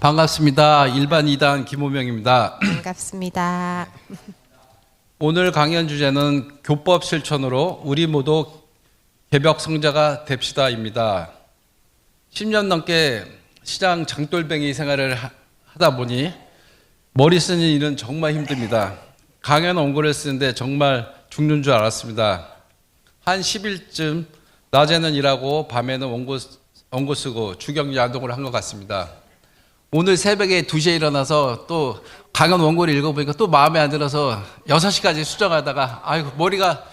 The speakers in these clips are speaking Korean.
반갑습니다. 일반 2단 김호명입니다. 반갑습니다. 오늘 강연 주제는 교법 실천으로 우리 모두 개벽 성자가 됩시다입니다. 10년 넘게 시장 장돌뱅이 생활을 하- 하다 보니 머리 쓰는 일은 정말 힘듭니다. 강연 원고를 쓰는데 정말 죽는 줄 알았습니다. 한 10일쯤 낮에는 일하고 밤에는 원고, 원고 쓰고 주경 야동을 한 것 같습니다. 오늘 새벽에 2시에 일어나서 또 강연 원고를 읽어보니까 또 마음에 안 들어서 6시까지 수정하다가 아이고 머리가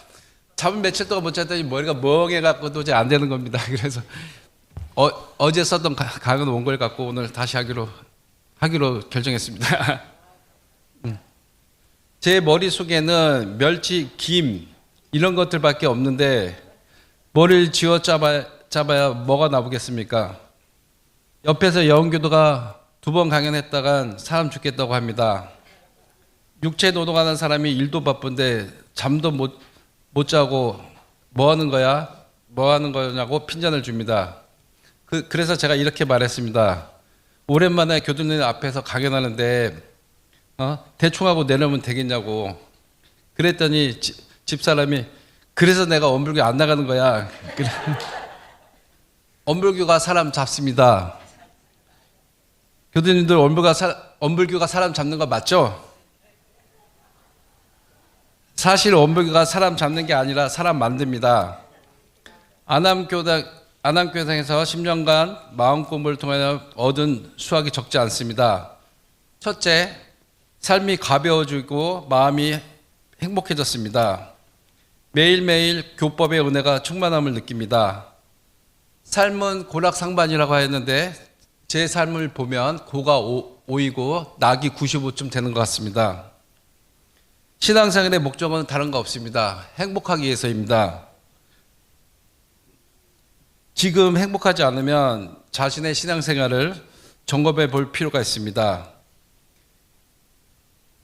잠을 며칠 동안 못 잤더니 머리가 멍해갖고 도저히 안 되는 겁니다. 그래서 어, 어제 썼던 가- 강연 원고를 갖고 오늘 다시 하기로 하기로 결정했습니다. 음. 제 머릿속에는 멸치, 김 이런 것들밖에 없는데 머리를 쥐어 짜봐, 짜봐야 뭐가 나오겠습니까? 옆에서 여원교도가 두 번 강연했다간 사람 죽겠다고 합니다. 육체 노동하는 사람이 일도 바쁜데 잠도 못, 못 자고 뭐 하는 거야? 뭐 하는 거냐고 핀잔을 줍니다. 그, 그래서 제가 이렇게 말했습니다. 오랜만에 교수님 앞에서 강연하는데 어? 대충 하고 내려오면 되겠냐고. 그랬더니 지- 집사람이 그래서 내가 엄불교 안 나가는 거야. 엄불교가 사람 잡습니다. 교수님들 엄불가 사, 엄불교가 사람 잡는 거 맞죠? 사실 엄불교가 사람 잡는 게 아니라 사람 만듭니다. 안암교당 안암교당에서 10년간 마음 공부를 통해 얻은 수확이 적지 않습니다. 첫째, 삶이 가벼워지고 마음이 행복해졌습니다. 매일매일 교법의 은혜가 충만함을 느낍니다. 삶은 고락상반이라고 했는데 제 삶을 보면 고가 5, 이고 낙이 95쯤 되는 것 같습니다. 신앙생활의 목적은 다른 거 없습니다. 행복하기 위해서입니다. 지금 행복하지 않으면 자신의 신앙생활을 점검해 볼 필요가 있습니다.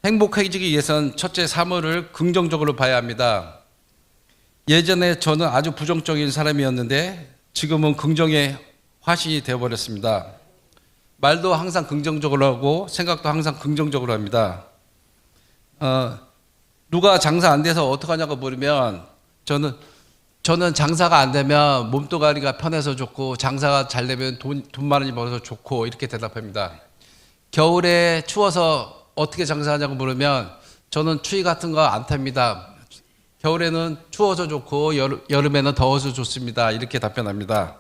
행복해지기 위해선 첫째 사물을 긍정적으로 봐야 합니다. 예전에 저는 아주 부정적인 사람이었는데 지금은 긍정의 화신이 되어버렸습니다. 말도 항상 긍정적으로 하고 생각도 항상 긍정적으로 합니다. 어, 누가 장사 안 돼서 어떡하냐고 물으면 저는 저는 장사가 안 되면 몸뚱아리가 편해서 좋고 장사가 잘 되면 돈, 돈 많이 벌어서 좋고 이렇게 대답합니다. 겨울에 추워서 어떻게 장사하냐고 물으면 저는 추위 같은 거 안 탑니다. 겨울에는 추워서 좋고 여름, 여름에는 더워서 좋습니다. 이렇게 답변합니다.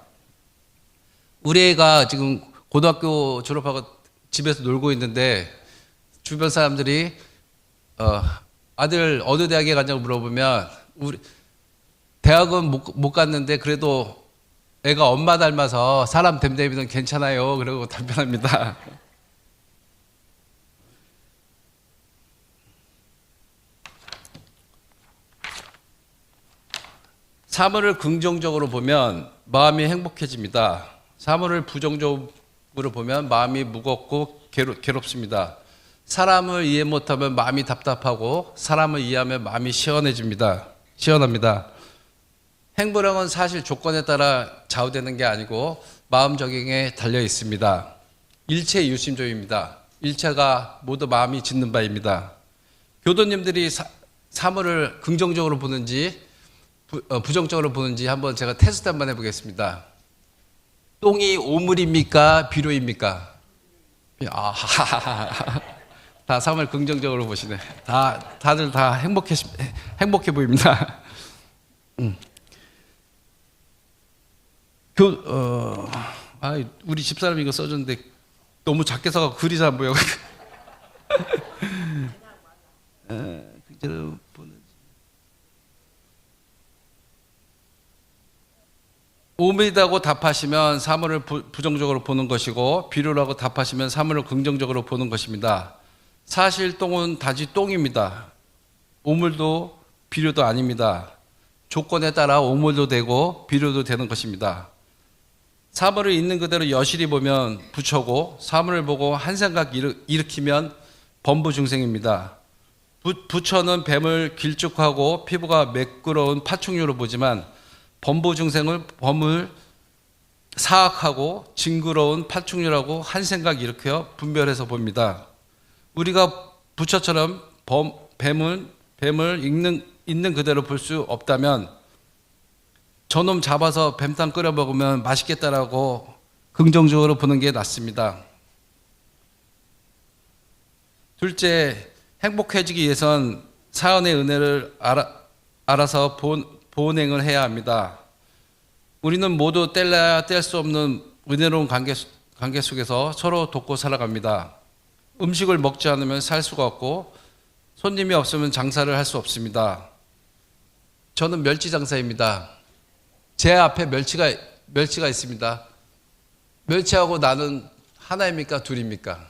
우리 애가 지금 고등학교 졸업하고 집에서 놀고 있는데 주변 사람들이 어, 아들 어느 대학에 갔냐고 물어보면 우리 대학은 못, 못 갔는데 그래도 애가 엄마 닮아서 사람 됨됨이는 괜찮아요. 그러고 답변합니다. 사물을 긍정적으로 보면 마음이 행복해집니다. 사물을 부정적으로 보면 마음이 무겁고 괴롭, 괴롭 습니다. 사람을 이해 못하면 마음이 답답하고 사람을 이해하면 마음이 시원해집니다. 시원합니다. 행복은 사실 조건에 따라 좌우되는 게 아니고 마음 적용에 달려 있습니다. 일체 유심조입니다. 일체가 모두 마음이 짓는 바입니다. 교도님들이 사, 사물을 긍정적으로 보는지 부, 어, 부정적으로 보는지 한번 제가 테스트 한번 해보겠습니다. 똥이 오물입니까? 비료입니까? 아, 다 사물 긍정적으로 보시네. 다 다들 다 행복해 행복해 보입니다. 음. 교, 어, 아, 우리 집사람이 이거 써줬는데 너무 작게 써서 글이 잘 안 보여. 에, 그대로 보는. 오미다고 답하시면 사물을 부, 부정적으로 보는 것이고 비료라고 답하시면 사물을 긍정적으로 보는 것입니다. 사실 똥은 다지 똥입니다. 오물도 비료도 아닙니다. 조건에 따라 오물도 되고 비료도 되는 것입니다. 사물을 있는 그대로 여실히 보면 부처고 사물을 보고 한 생각 일으, 일으키면 범부중생입니다. 부, 부처는 뱀을 길쭉하고 피부가 매끄러운 파충류로 보지만 범부중생을 범을 사악하고 징그러운 파충류라고 한 생각 일으켜 분별해서 봅니다. 우리가 부처처럼 범, 뱀을 뱀을 있는 있는 그대로 볼 수 없다면 저놈 잡아서 뱀탕 끓여 먹으면 맛있겠다라고 긍정적으로 보는 게 낫습니다. 둘째, 행복해지기 위해선 사연의 은혜를 알아, 알아서 본, 보행을 해야 합니다. 우리는 모두 뗄래야 뗄 수 없는 은혜로운 관계, 관계 속에서 서로 돕고 살아갑니다. 음식을 먹지 않으면 살 수가 없고 손님이 없으면 장사를 할 수 없습니다. 저는 멸치 장사입니다. 제 앞에 멸치가 멸치가 있습니다. 멸치하고 나는 하나입니까 둘입니까?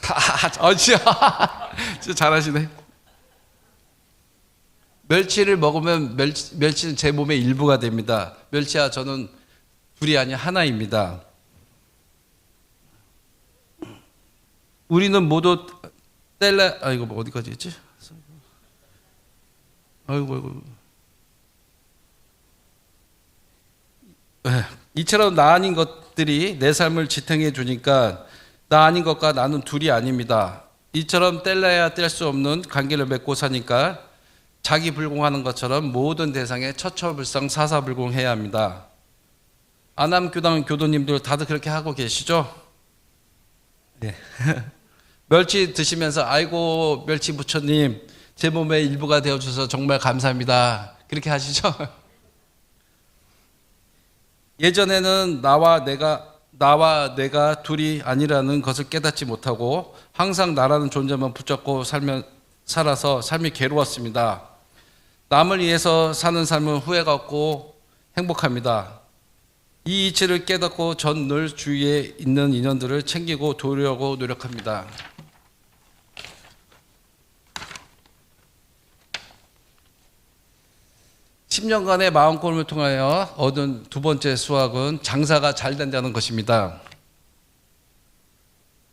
아, 진짜, 진짜 잘하시네. 멸치를 먹으면 멸치, 멸치는 제 몸의 일부가 됩니다. 멸치와 저는 둘이 아니 하나입니다. 우리는 모두 뗄래 아 이거 뭐 어디까지 했지? 아이고 아이고. 에, 이처럼 나 아닌 것들이 내 삶을 지탱해 주니까 나 아닌 것과 나는 둘이 아닙니다. 이처럼 뗄래야 뗄 수 없는 관계를 맺고 사니까 자기 불공하는 것처럼 모든 대상에 처처불상 사사불공해야 합니다. 아남교당 교도님들 다들 그렇게 하고 계시죠? 네. 멸치 드시면서 아이고 멸치 부처님 제 몸의 일부가 되어 주셔서 정말 감사합니다. 그렇게 하시죠? 예전에는 나와 내가 나와 내가 둘이 아니라는 것을 깨닫지 못하고 항상 나라는 존재만 붙잡고 살면 살아서 삶이 괴로웠습니다. 남을 위해서 사는 삶은 후회가 없고 행복합니다. 이 이치를 깨닫고 전 늘 주위에 있는 인연들을 챙기고 도우려고 노력합니다. 10년간의 마음고민을 통하여 얻은 두 번째 수학은 장사가 잘 된다는 것입니다.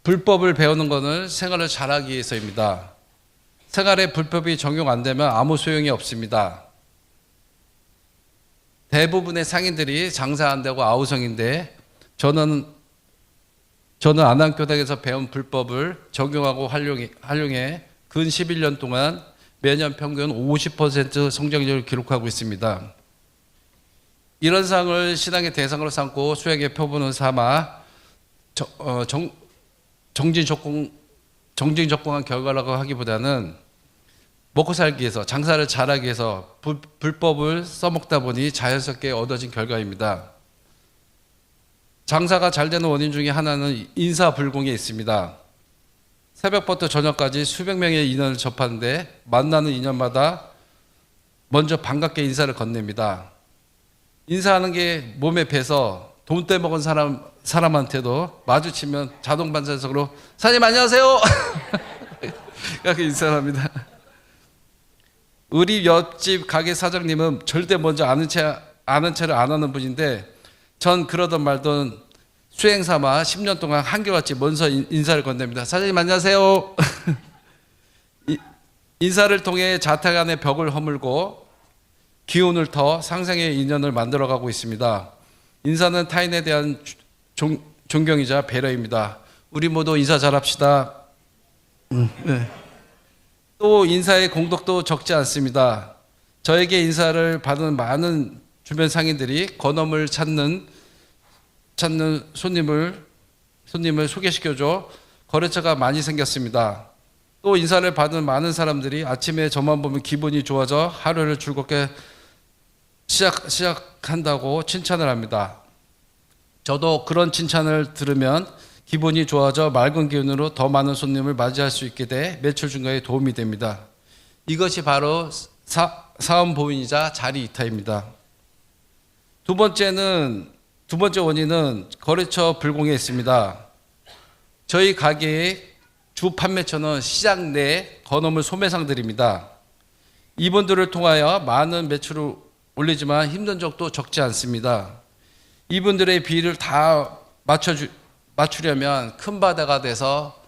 불법을 배우는 것은 생활을 잘하기 위해서입니다. 생활에 불법이 적용 안 되면 아무 소용이 없습니다. 대부분의 상인들이 장사 안 되고 아우성인데 저는 저는 안암교당에서 배운 불법을 적용하고 활용해, 활용해 근 11년 동안 매년 평균 50% 성장률을 기록하고 있습니다. 이런 상을 신앙의 대상으로 삼고 수행의 표본을 삼아 정, 어, 정, 정진 적공 정진 적공한 결과라고 하기보다는 먹고 살기 위해서 장사를 잘하기 위해서 불, 불법을 써먹다 보니 자연스럽게 얻어진 결과입니다. 장사가 잘 되는 원인 중에 하나는 인사 불공에 있습니다. 새벽부터 저녁까지 수백 명의 인연을 접하는데 만나는 인연마다 먼저 반갑게 인사를 건넵니다. 인사하는 게 몸에 배서 돈 떼먹은 사람, 사람한테도 마주치면 자동 반사적으로 사장님 안녕하세요! 이렇게 인사를 합니다. 우리 옆집 가게 사장님은 절대 먼저 아는 채, 아는 채를 안 하는 분인데 전 그러던 말던 수행 삼아 10년 동안 한결같이 먼저 인사를 건넵니다. 사장님 안녕하세요. 인사를 통해 자타 간의 벽을 허물고 기운을 터 상생의 인연을 만들어가고 있습니다. 인사는 타인에 대한 종, 존경이자 배려입니다. 우리 모두 인사 잘합시다. 음, 네. 또 인사의 공덕도 적지 않습니다. 저에게 인사를 받은 많은 주변 상인들이 건어물 찾는 찾는 손님을 손님을 소개시켜줘 거래처가 많이 생겼습니다. 또 인사를 받은 많은 사람들이 아침에 저만 보면 기분이 좋아져 하루를 즐겁게 시작 시작한다고 칭찬을 합니다. 저도 그런 칭찬을 들으면 기분이 좋아져 맑은 기운으로 더 많은 손님을 맞이할 수 있게 돼 매출 증가에 도움이 됩니다. 이것이 바로 사, 사업 보인이자 자리 이타입니다. 두 번째는 두 번째 원인은 거래처 불공에 있습니다. 저희 가게의 주 판매처는 시장 내 건어물 소매상들입니다. 이분들을 통하여 많은 매출을 올리지만 힘든 적도 적지 않습니다. 이분들의 비를 다 맞춰주, 맞추려면 큰 바다가 돼서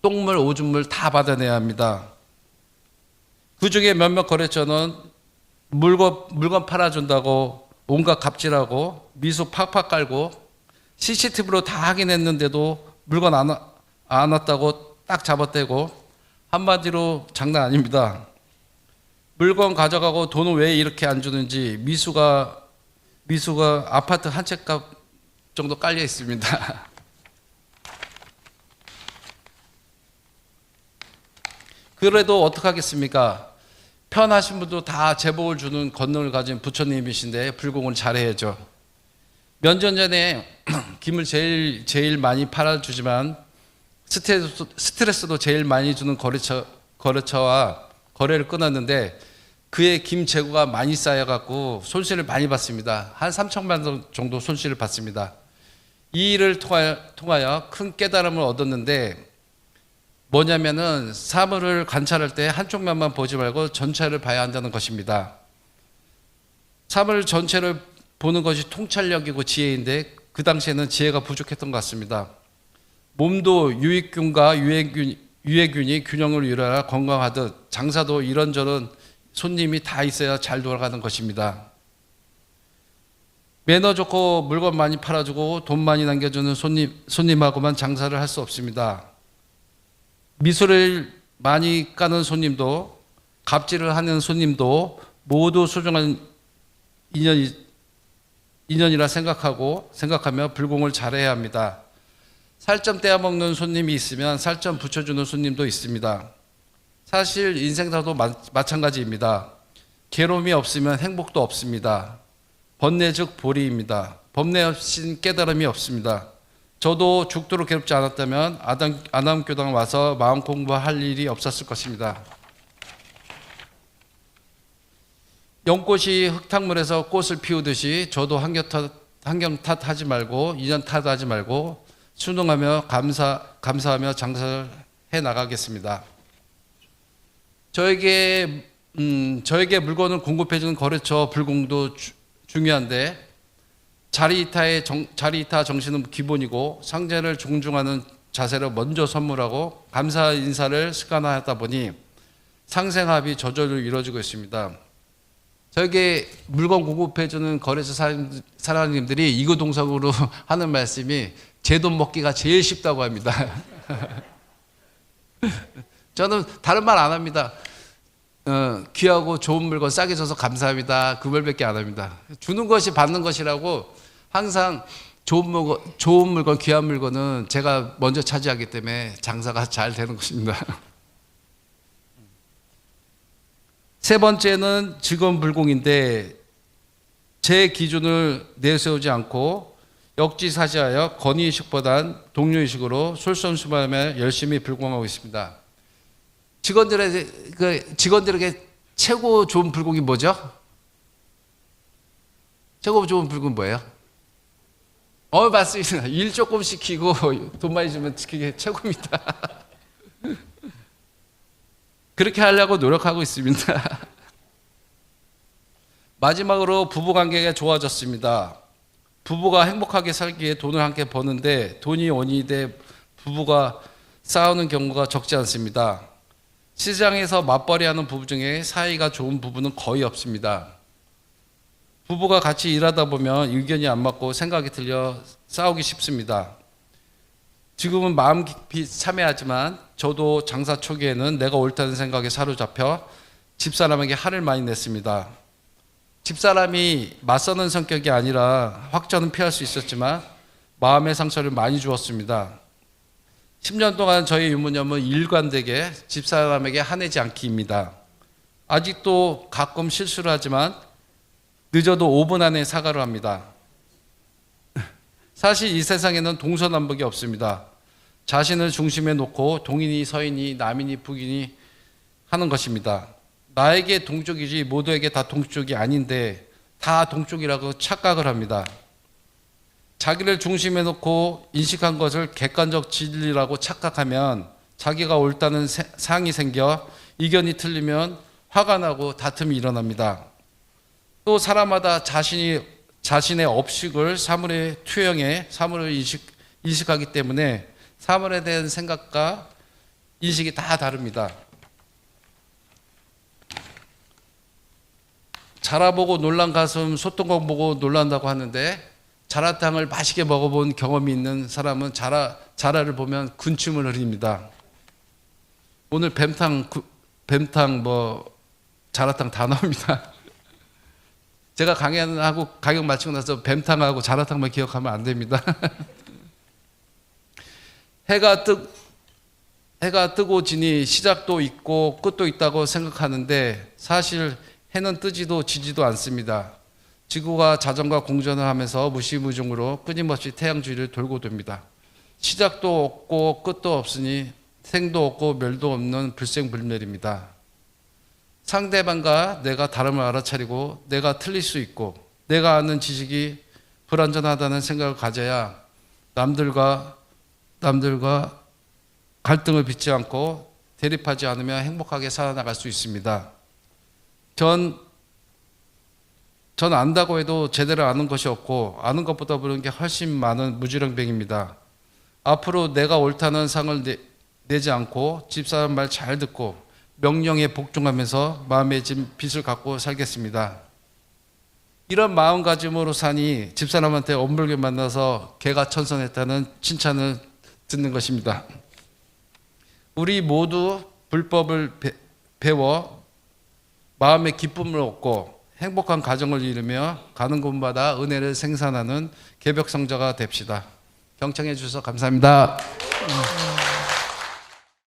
똥물, 오줌물 다 받아내야 합니다. 그 중에 몇몇 거래처는 물건, 물건 팔아준다고 온갖 갑질하고 미수 팍팍 깔고 CCTV로 다 확인했는데도 물건 안, 와- 안 왔다고 딱 잡아떼고 한마디로 장난 아닙니다. 물건 가져가고 돈은 왜 이렇게 안 주는지 미수가 미수가 아파트 한 채 값 정도 깔려 있습니다. 그래도 어떡하겠습니까? 편하신 분도 다 제복을 주는 권능을 가진 부처님이신데 불공을 잘해야죠. 면전 전에 김을 제일 제일 많이 팔아주지만 스트레스, 스트레스도 제일 많이 주는 거래처 거래처와 거래를 끊었는데 그의 김 재고가 많이 쌓여갖고 손실을 많이 봤습니다. 한 3천만 원 정도 손실을 봤습니다. 이 일을 통하여, 통하여 큰 깨달음을 얻었는데 뭐냐면은 사물을 관찰할 때 한쪽 면만 보지 말고 전체를 봐야 한다는 것입니다. 사물 전체를 보는 것이 통찰력이고 지혜인데 그 당시에는 지혜가 부족했던 것 같습니다. 몸도 유익균과 유해균, 유해균이 균형을 이루어야 건강하듯 장사도 이런저런 손님이 다 있어야 잘 돌아가는 것입니다. 매너 좋고 물건 많이 팔아주고 돈 많이 남겨주는 손님, 손님하고만 장사를 할 수 없습니다. 미소를 많이 까는 손님도 갑질을 하는 손님도 모두 소중한 인연이, 인연이라 생각하고 생각하며 불공을 잘해야 합니다. 살점 떼어먹는 손님이 있으면 살점 붙여주는 손님도 있습니다. 사실 인생사도 마, 마찬가지입니다. 괴로움이 없으면 행복도 없습니다. 번뇌 즉 보리입니다. 법례 없인 깨달음이 없습니다. 저도 죽도록 괴롭지 않았다면 아담, 아담 교당 와서 마음 공부할 일이 없었을 것입니다. 연꽃이 흙탕물에서 꽃을 피우듯이 저도 환경 탓하지 말고 인연 탓하지 말고 순응하며 감사 감사하며 장사를 해 나가겠습니다. 저에게 음, 저에게 물건을 공급해주는 거래처 불공도 주, 중요한데 자리 이타의 정, 자리 이타 정신은 기본이고 상대를 존중하는 자세로 먼저 선물하고 감사 인사를 습관화하다 보니 상생합이 저절로 이루어지고 있습니다. 저에게 물건 공급해주는 거래처 사장님- 사장님들이 이구동성으로 하는 말씀이 제 돈 먹기가 제일 쉽다고 합니다. 저는 다른 말 안 합니다. 어, 귀하고 좋은 물건 싸게 줘서 감사합니다. 그 말밖에 안 합니다. 주는 것이 받는 것이라고 항상 좋은 물건, 좋은 물건, 귀한 물건은 제가 먼저 차지하기 때문에 장사가 잘 되는 것입니다. 세 번째는 직원 불공인데 제 기준을 내세우지 않고 역지사지하여 건의의식보단 동료의식으로 솔선수범하며 열심히 불공하고 있습니다. 직원들의 그 직원들에게 최고 좋은 불공이 뭐죠? 최고 좋은 불공 뭐예요? 어 맞습니다. 일 조금 시키고 돈 많이 주면 그게 최고입니다. 그렇게 하려고 노력하고 있습니다. 마지막으로 부부 관계가 좋아졌습니다. 부부가 행복하게 살기에 돈을 함께 버는데 돈이 원인이 돼 부부가 싸우는 경우가 적지 않습니다. 시장에서 맞벌이하는 부부 중에 사이가 좋은 부부는 거의 없습니다. 부부가 같이 일하다 보면 의견이 안 맞고 생각이 틀려 싸우기 쉽습니다. 지금은 마음 깊이 참여하지만 저도 장사 초기에는 내가 옳다는 생각에 사로잡혀 집사람에게 화를 많이 냈습니다. 집사람이 맞서는 성격이 아니라 확전은 피할 수 있었지만 마음의 상처를 많이 주었습니다. 10년 동안 저희 유무념은 일관되게 집사람에게 화내지 않기입니다. 아직도 가끔 실수를 하지만 늦어도 5분 안에 사과를 합니다. 사실 이 세상에는 동서남북이 없습니다. 자신을 중심에 놓고 동인이 서인이 남인이 북인이 하는 것입니다. 나에게 동쪽이지 모두에게 다 동쪽이 아닌데 다 동쪽이라고 착각을 합니다. 자기를 중심에 놓고 인식한 것을 객관적 진리라고 착각하면 자기가 옳다는 세- 상이 생겨 이견이 틀리면 화가 나고 다툼이 일어납니다. 또 사람마다 자신이 자신의 업식을 사물에 투영해 사물을 인식, 인식하기 때문에 사물에 대한 생각과 인식이 다 다릅니다. 자라보고 놀란 가슴 소똥공 보고 놀란다고 하는데 자라탕을 맛있게 먹어본 경험이 있는 사람은 자라 자라를 보면 군침을 흘립니다. 오늘 뱀탕 구- 뱀탕 뭐 자라탕 다 나옵니다. 제가 강연하고 강연 마치고 나서 뱀탕하고 자라탕만 기억하면 안 됩니다. 해가 뜨 해가 뜨고 지니 시작도 있고 끝도 있다고 생각하는데 사실 해는 뜨지도 지지도 않습니다. 지구가 자전과 공전을 하면서 무시무중으로 끊임없이 태양 주위를 돌고 돕니다. 시작도 없고 끝도 없으니 생도 없고 멸도 없는 불생불멸입니다. 상대방과 내가 다름을 알아차리고 내가 틀릴 수 있고 내가 아는 지식이 불완전하다는 생각을 가져야 남들과 남들과 갈등을 빚지 않고 대립하지 않으며 행복하게 살아나갈 수 있습니다. 전, 전 안다고 해도 제대로 아는 것이 없고 아는 것보다 모르는 게 훨씬 많은 무지렁뱅입니다. 앞으로 내가 옳다는 상을 내, 내지 않고 집사람 말 잘 듣고 명령에 복종하면서 마음에 진 빚을 갖고 살겠습니다. 이런 마음가짐으로 사니 집사람한테 엄불게 만나서 개가 천선했다는 칭찬을 듣는 것입니다. 우리 모두 불법을 배- 배워 마음의 기쁨을 얻고 행복한 가정을 이루며 가는 곳마다 은혜를 생산하는 개벽성자가 됩시다. 경청해 주셔서 감사합니다.